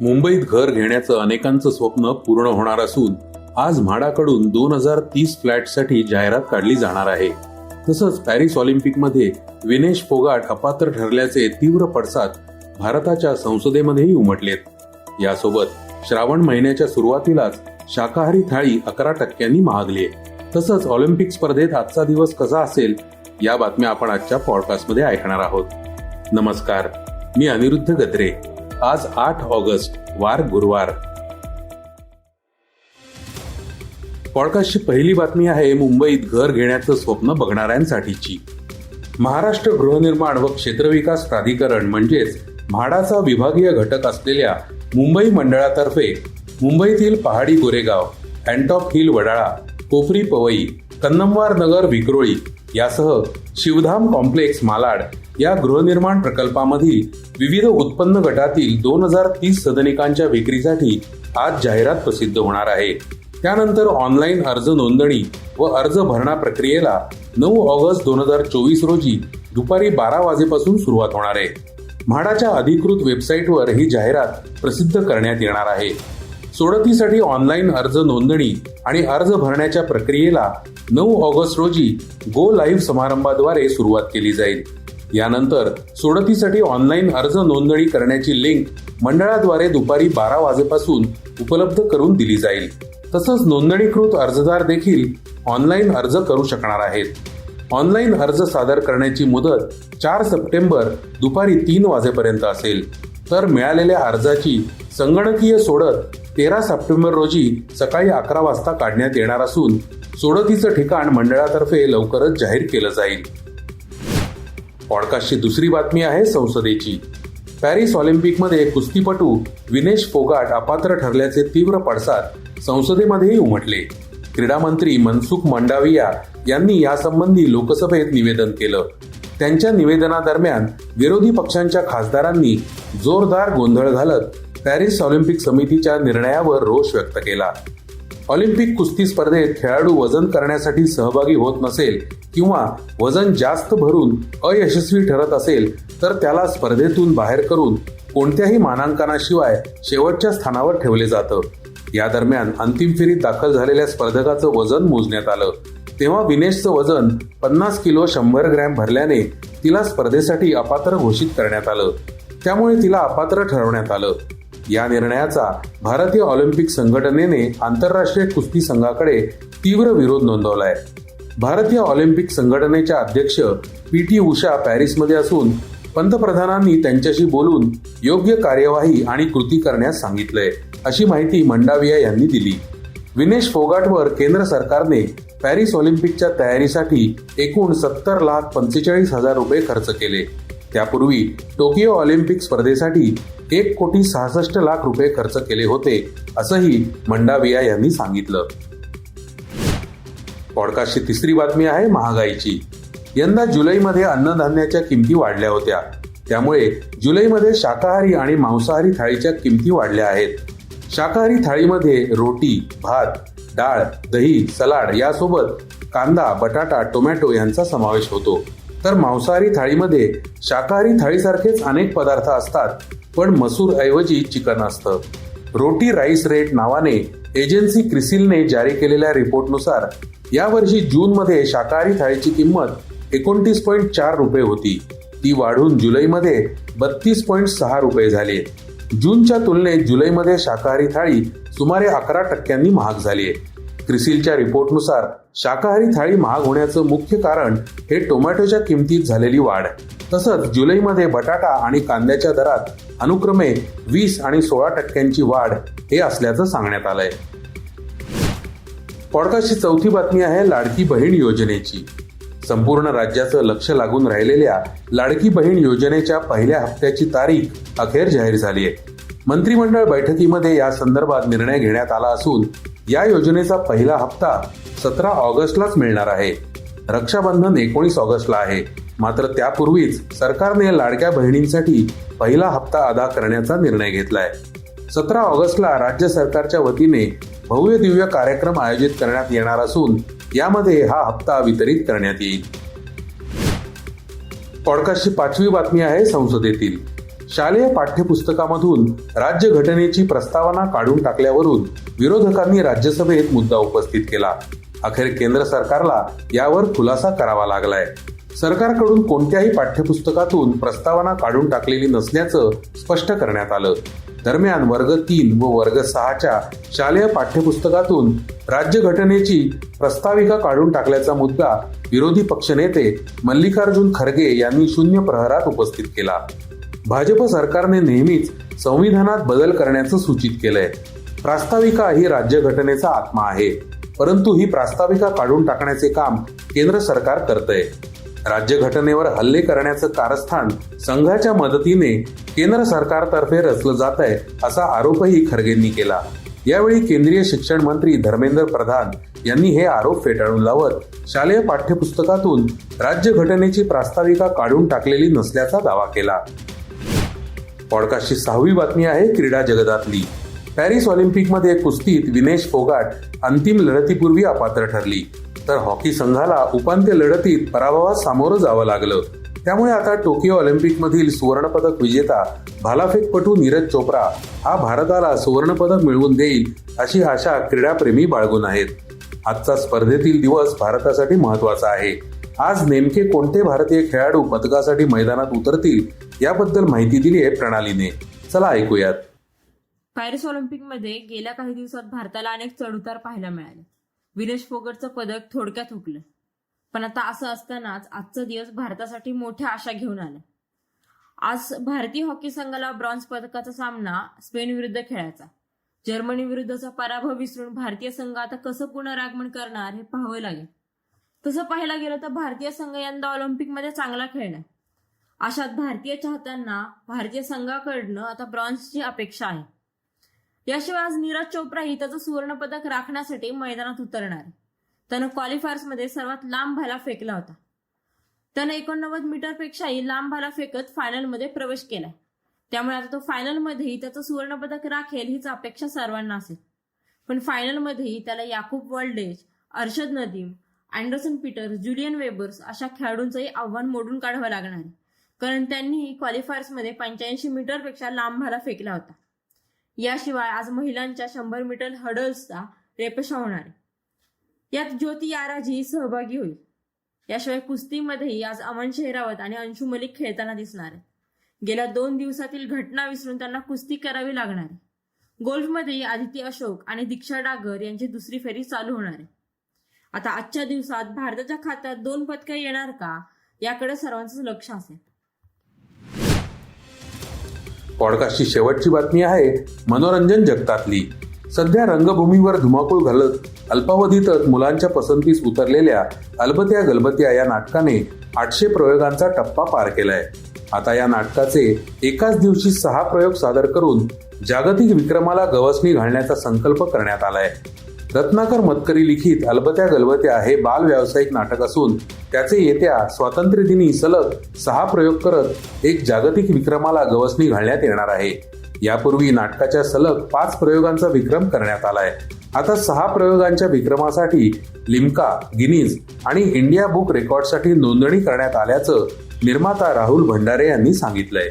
मुंबईत घर घेण्याचं अनेकांचं स्वप्न पूर्ण होणार असून आज म्हाडाकडून दोन हजार तीस फ्लॅटसाठी जाहिरात काढली जाणार आहे. तसंच पॅरिस ऑलिम्पिकमध्ये विनेश फोगाट अपात्र ठरल्याचे तीव्र पडसाद भारताच्या संसदेमध्येही उमटलेत. यासोबत श्रावण महिन्याच्या सुरुवातीलाच शाकाहारी थाळी अकरा टक्क्यांनी महागली आहे. तसंच ऑलिम्पिक स्पर्धेत आजचा दिवस कसा असेल या बातम्या आपण आजच्या पॉडकास्टमध्ये ऐकणार आहोत. नमस्कार मी अनिरुद्ध गद्रे. आज आठ ऑगस्ट वार गुरुवार. पॉडकास्टची पहिली बातमी आहे मुंबईत घर घेण्याचं स्वप्न बघणाऱ्यांसाठीची. महाराष्ट्र गृहनिर्माण व क्षेत्रविकास प्राधिकरण म्हणजेच म्हाडाचा विभागीय घटक असलेल्या मुंबई मंडळातर्फे मुंबईतील पहाडी गोरेगाव अँटॉप हिल वडाळा कोपरी पवई कन्नमवार नगर विक्रोळी यासह शिवधाम कॉम्प्लेक्स मालाड या गृहनिर्माण प्रकल्पामधील विविध उत्पन्न गटातील दोन हजार तीस सदनिकांच्या विक्रीसाठी आज जाहिरात प्रसिद्ध होणार आहे. त्यानंतर ऑनलाईन अर्ज नोंदणी व अर्ज भरणा प्रक्रियेला नऊ ऑगस्ट दोन हजार चोवीस रोजी दुपारी बारा वाजेपासून सुरुवात होणार आहे. म्हाडाच्या अधिकृत वेबसाईटवर ही जाहिरात प्रसिद्ध करण्यात येणार आहे. सोडतीसाठी ऑनलाईन अर्ज नोंदणी आणि अर्ज भरण्याच्या प्रक्रियेला नऊ ऑगस्ट रोजी गो लाईव्ह समारंभाद्वारे सुरुवात केली जाईल. यानंतर सोडतीसाठी ऑनलाईन अर्ज नोंदणी करण्याची लिंक मंडळाद्वारे दुपारी बारा वाजेपासून उपलब्ध करून दिली जाईल. तसंच नोंदणीकृत अर्जदार देखील ऑनलाईन अर्ज करू शकणार आहेत. ऑनलाईन अर्ज सादर करण्याची मुदत चार सप्टेंबर दुपारी तीन वाजेपर्यंत असेल. तर मिळालेल्या अर्जाची संगणकीय सोडत तेरा सप्टेंबर रोजी सकाळी अकरा वाजता काढण्यात येणार असून सोडतीचं ठिकाण मंडळातर्फे लवकरच जाहीर केलं जाईल. पॉडकास्टची दुसरी बातमी आहे संसदेची. पॅरिस ऑलिम्पिकमध्ये कुस्तीपटू विनेश फोगाट अपात्र ठरल्याचे तीव्र पडसाद संसदेमध्येही उमटले. क्रीडा मंत्री मनसुख मांडाविया यांनी यासंबंधी लोकसभेत निवेदन केलं. त्यांच्या निवेदनादरम्यान विरोधी पक्षांच्या खासदारांनी जोरदार गोंधळ घालत पॅरिस ऑलिम्पिक समितीच्या निर्णयावर रोष व्यक्त केला. ऑलिम्पिक कुस्ती स्पर्धेत खेळाडू वजन करण्यासाठी सहभागी होत नसेल किंवा वजन जास्त भरून अयशस्वी ठरत असेल तर त्याला स्पर्धेतून बाहेर करून कोणत्याही मानांकनाशिवाय शेवटच्या स्थानावर ठेवले जातं. या दरम्यान अंतिम फेरीत दाखल झालेल्या स्पर्धकाचं वजन मोजण्यात आलं. तेव्हा विनेशचं वजन पन्नास किलो शंभर ग्रॅम भरल्याने तिला स्पर्धेसाठी अपात्र घोषित करण्यात आलं. त्यामुळे तिला अपात्र ठरवण्यात आलं. या निर्णयाचा भारतीय ऑलिम्पिक संघटनेने आंतरराष्ट्रीय कुस्ती संघाकडे तीव्र विरोध नोंदवलाय. भारतीय ऑलिम्पिक संघटनेच्या अध्यक्ष पी टी उषा पॅरिसमध्ये असून पंतप्रधानांनी त्यांच्याशी बोलून योग्य कार्यवाही आणि कृती करण्यास सांगितलंय अशी माहिती मंडाविया यांनी दिली. विनेश फोगाटवर केंद्र सरकारने पॅरिस ऑलिम्पिकच्या तयारीसाठी एकूण सत्तर लाख पंचेचाळीस हजार रुपये खर्च केले. त्यापूर्वी टोकियो ऑलिम्पिक स्पर्धेसाठी एक कोटी सहासष्ट लाख रुपये खर्च केले होते असंही मंडाविया यांनी सांगितलं. पॉडकास्टची तिसरी बातमी आहे महागाईची. यंदा जुलैमध्ये अन्नधान्याच्या किमती वाढल्या होत्या. त्यामुळे जुलैमध्ये शाकाहारी आणि मांसाहारी थाळीच्या किमती वाढल्या आहेत. शाकाहारी थाळीमध्ये रोटी भात डाळ दही सलाड यासोबत कांदा बटाटा टोमॅटो यांचा समावेश होतो. तर मांसाहारी थाळीमध्ये शाकाहारी थाळीसारखेच अनेक पदार्थ असतात पण मसूर ऐवजी चिकन असतं. रोटी राईस रेट नावाने एजन्सी क्रिसिलने जारी केलेल्या रिपोर्टनुसार यावर्षी जूनमध्ये शाकाहारी थाळीची किंमत एकोणतीस पॉईंट चार रुपये होती. ती वाढून जुलैमध्ये बत्तीस पॉईंट सहा रुपये झाली. जूनच्या तुलनेत जुलैमध्ये शाकाहारी थाळी सुमारे अकरा टक्क्यांनी महाग झाली आहे. क्रिसिलच्या रिपोर्टनुसार शाकाहारी थाळी महाग होण्याचं मुख्य कारण हे टोमॅटोच्या किमतीत झालेली वाढ. तसंच जुलैमध्ये बटाटा आणि कांद्याच्या दरात अनुक्रमे वीस आणि सोळा टक्क्यांची वाढ हे असल्याचं सांगण्यात आलंय. पॉडकास्टची चौथी बातमी आहे लाडकी बहीण योजनेची. संपूर्ण राज्याचं लक्ष लागून राहिलेल्या लाडकी बहीण योजनेच्या पहिल्या हप्त्याची तारीख अखेर जाहीर झाली आहे मंत्रिमंडळ बैठकीमध्ये या संदर्भात निर्णय घेण्यात आला असून या योजनेचा पहिला हप्ता सतरा ऑगस्टलाच मिळणार आहे. रक्षाबंधन एकोणीस ऑगस्टला आहे. मात्र त्यापूर्वीच सरकारने लाडक्या बहिणींसाठी पहिला हप्ता अदा करण्याचा निर्णय घेतलाय. सतरा ऑगस्टला राज्य सरकारच्या वतीने भव्य दिव्य कार्यक्रम आयोजित करण्यात येणार असून यामध्ये हा हप्ता वितरित करण्यात येईल. पॉडकास्टची पाचवी बातमी आहे संसदेतील. शालेय पाठ्यपुस्तकामधून राज्यघटनेची प्रस्तावना काढून टाकल्यावरून विरोधकांनी राज्यसभेत मुद्दा उपस्थित केला. अखेर केंद्र सरकारला यावर खुलासा करावा लागलाय. सरकारकडून कोणत्याही पाठ्यपुस्तकातून प्रस्तावना काढून टाकलेली नसल्याचं स्पष्ट करण्यात आलं. दरम्यान वर्ग तीन व वर्ग सहाच्या शालेय पाठ्यपुस्तकातून राज्यघटनेची प्रस्ताविका काढून टाकल्याचा मुद्दा विरोधी पक्षनेते मल्लिकार्जुन खरगे यांनी शून्य प्रहरात उपस्थित केला. भाजप सरकारने नेहमीच संविधानात बदल करण्याचं सूचित केलंय. प्रास्ताविका ही राज्यघटनेचा आत्मा आहे. परंतु ही प्रास्ताविका काढून टाकण्याचे काम केंद्र सरकार करतंय. राज्यघटनेवर हल्ले करण्याचं कारस्थान संघाच्या मदतीने केंद्र सरकारतर्फे रचलं जात आहे असा आरोपही खरगेंनी केला. यावेळी केंद्रीय शिक्षण मंत्री धर्मेंद्र प्रधान यांनी हे आरोप फेटाळून लावत शालेय पाठ्यपुस्तकातून राज्यघटनेची प्रास्ताविका काढून टाकलेली नसल्याचा दावा केला. पॉडकास्टची सहावी बातमी आहे क्रीडा जगतातली. पॅरिस ऑलिम्पिकमध्ये कुस्तीत विनेश फोगाट अंतिम लढतीपूर्वी अपात्र ठरली. तर हॉकी संघाला उपांत्य लढतीत पराभवास सामोरं जावं लागलं. त्यामुळे आता टोकियो ऑलिम्पिकमधील सुवर्णपदक विजेता भालाफेकपटू नीरज चोप्रा हा भारताला सुवर्णपदक मिळवून देईल अशी आशा क्रीडाप्रेमी बाळगून आहेत. आजचा स्पर्धेतील दिवस भारतासाठी महत्त्वाचा आहे. आज नेमके कोणते भारतीय खेळाडू पदकासाठी मैदानात उतरतील याबद्दल माहिती दिली आहे प्रणालीने. चला ऐकूयात. पॅरिस ऑलिम्पिकमध्ये गेल्या काही दिवसात भारताला अनेक चढउतार पाहायला मिळाले. विनेश फोगटचं पदक थोडक्यात हुकलं. पण आता असं असतानाच आजचा दिवस भारतासाठी मोठ्या आशा घेऊन आला. आज भारतीय हॉकी संघाला ब्रॉन्झ पदकाचा सामना स्पेन विरुद्ध खेळायचा. जर्मनी विरुद्धचा पराभव विसरून भारतीय संघ आता कसं पुनरागमन करणार हे पाहावं लागेल. तसं पाहायला गेलं तर भारतीय संघ यंदा ऑलिम्पिकमध्ये चांगला खेळणार. अशात भारतीय चाहत्यांना भारतीय संघाकडनं आता ब्रॉन्झची अपेक्षा आहे. याशिवाय आज नीरज चोप्राही त्याचं सुवर्णपदक राखण्यासाठी मैदानात उतरणार. त्यानं क्वालिफायर्समध्ये सर्वात लांब भाला फेकला होता. त्यानं एकोणनव्वद मीटरपेक्षाही लांब भाला फेकत फायनलमध्ये प्रवेश केलाय. त्यामुळे आता तो फायनलमध्येही त्याचं सुवर्णपदक राखेल हीच अपेक्षा सर्वांना असेल. पण फायनलमध्येही त्याला Jakub वर्ल्डेज Arshad Nadeem Anderson Peter Julian Webers अशा खेळाडूंचंही आव्हान मोडून काढावं लागणार आहे. कारण त्यांनी क्वालिफायर्समध्ये पंच्याऐंशी मीटरपेक्षा लांब भाला फेकला होता. याशिवाय आज महिलांच्या शंभर मीटर हडल्सचा रेपशा होणार आहे. यात ज्योती याराजी सहभागी होईल. याशिवाय कुस्तीमध्येही आज अमन शेरावत आणि अंशू मलिक खेळताना दिसणार आहे गेल्या दोन दिवसातील घटना विसरून त्यांना कुस्ती करावी लागणार आहे. गोल्फमध्ये आदिती अशोक आणि दीक्षा डागर यांची दुसरी फेरी चालू होणार आहे. आता आजच्या दिवसात भारताच्या खात्यात दोन पदकं येणार का? याकडे सर्वांचं लक्ष असेल. पॉडकास्टची शेवटची बातमी आहे मनोरंजन जगतातली. सध्या रंगभूमीवर धुमाकूळ घालत अल्पावधीतच मुलांच्या पसंतीस उतरलेल्या अलबत्या गलबत्या या नाटकाने आठशे प्रयोगांचा टप्पा पार केलाय. आता या नाटकाचे एकाच दिवशी सहा प्रयोग सादर करून जागतिक विक्रमाला गवसणी घालण्याचा संकल्प करण्यात आलाय. रत्नाकर मतकरी लिखित अलबत्या गलबत्या हे बाल व्यावसायिक नाटक असून त्याचे येत्या स्वातंत्र्य दिनी सलग सहा प्रयोग करत एक जागतिक विक्रमाला गवसणी घालण्यात येणार आहे. यापूर्वी नाटकाच्या सलग पाच प्रयोगांचा विक्रम करण्यात आलाय. आता सहा प्रयोगांच्या विक्रमासाठी लिम्का गिनीज आणि इंडिया बुक रेकॉर्डसाठी नोंदणी करण्यात आल्याचं निर्माता राहुल भंडारे यांनी सांगितलंय.